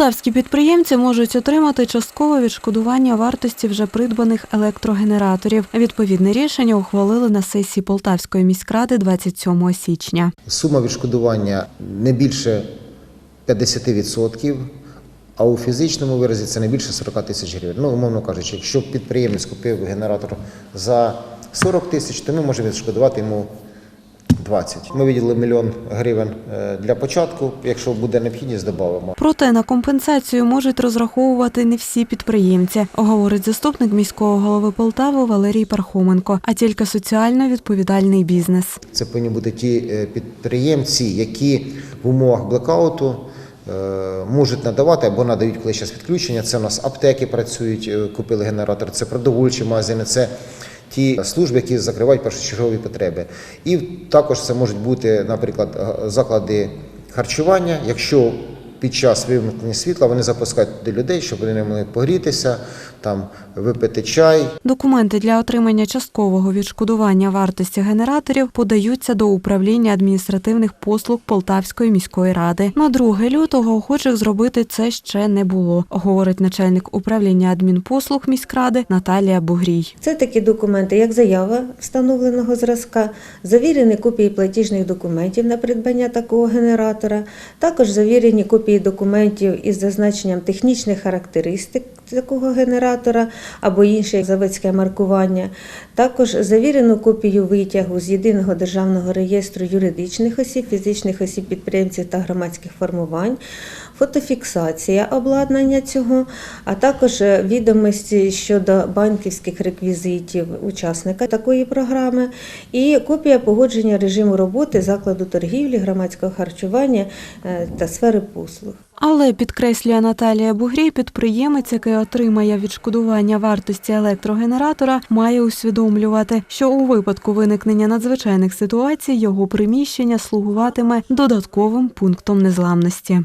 Полтавські підприємці можуть отримати часткове відшкодування вартості вже придбаних електрогенераторів. Відповідне рішення ухвалили на сесії Полтавської міськради 27 січня. Сума відшкодування не більше 50%, а у фізичному виразі це не більше 40 тисяч гривень. Ну, умовно кажучи, якщо підприємець купив генератор за 40 тисяч, то ми можемо відшкодувати йому 20. Ми виділили мільйон гривень е, для початку. Якщо буде необхідність, додамо. Проте на компенсацію можуть розраховувати не всі підприємці, говорить заступник міського голови Полтави Валерій Пархоменко, а тільки соціально відповідальний бізнес. Це повинні бути ті е, підприємці, які в умовах блекауту е, можуть надавати або надають коли час відключення. Це у нас аптеки працюють, купили генератор, це продовольчі магазини, це ті служби, які закривають першочергові потреби. І також це можуть бути, наприклад, заклади харчування, якщо під час вимкнення світла вони запускають туди людей, щоб вони не могли погрітися, там випити чай, Документи для отримання часткового відшкодування вартості генераторів подаються до управління адміністративних послуг Полтавської міської ради. На 2 лютого охочих зробити це ще не було, говорить начальник управління адмінпослуг міськради Наталія Бугрій. Це такі документи, як заява встановленого зразка, завірені копії платіжних документів на придбання такого генератора, також завірені копії документів із зазначенням технічних характеристик такого генератора або інше заводське маркування, також завірену копію витягу з єдиного державного реєстру юридичних осіб, фізичних осіб підприємців та громадських формувань, фотофіксація обладнання цього, а також е, відомості щодо банківських реквізитів учасника такої програми, і копія погодження режиму роботи закладу торгівлі, громадського харчування е, та сфери послуг. Але підкреслює Наталія Бугрій, підприємець, який отримає відшкодування вартості електрогенератора, має усвідомлювати, що у випадку виникнення надзвичайних ситуацій його приміщення слугуватиме додатковим пунктом незламності.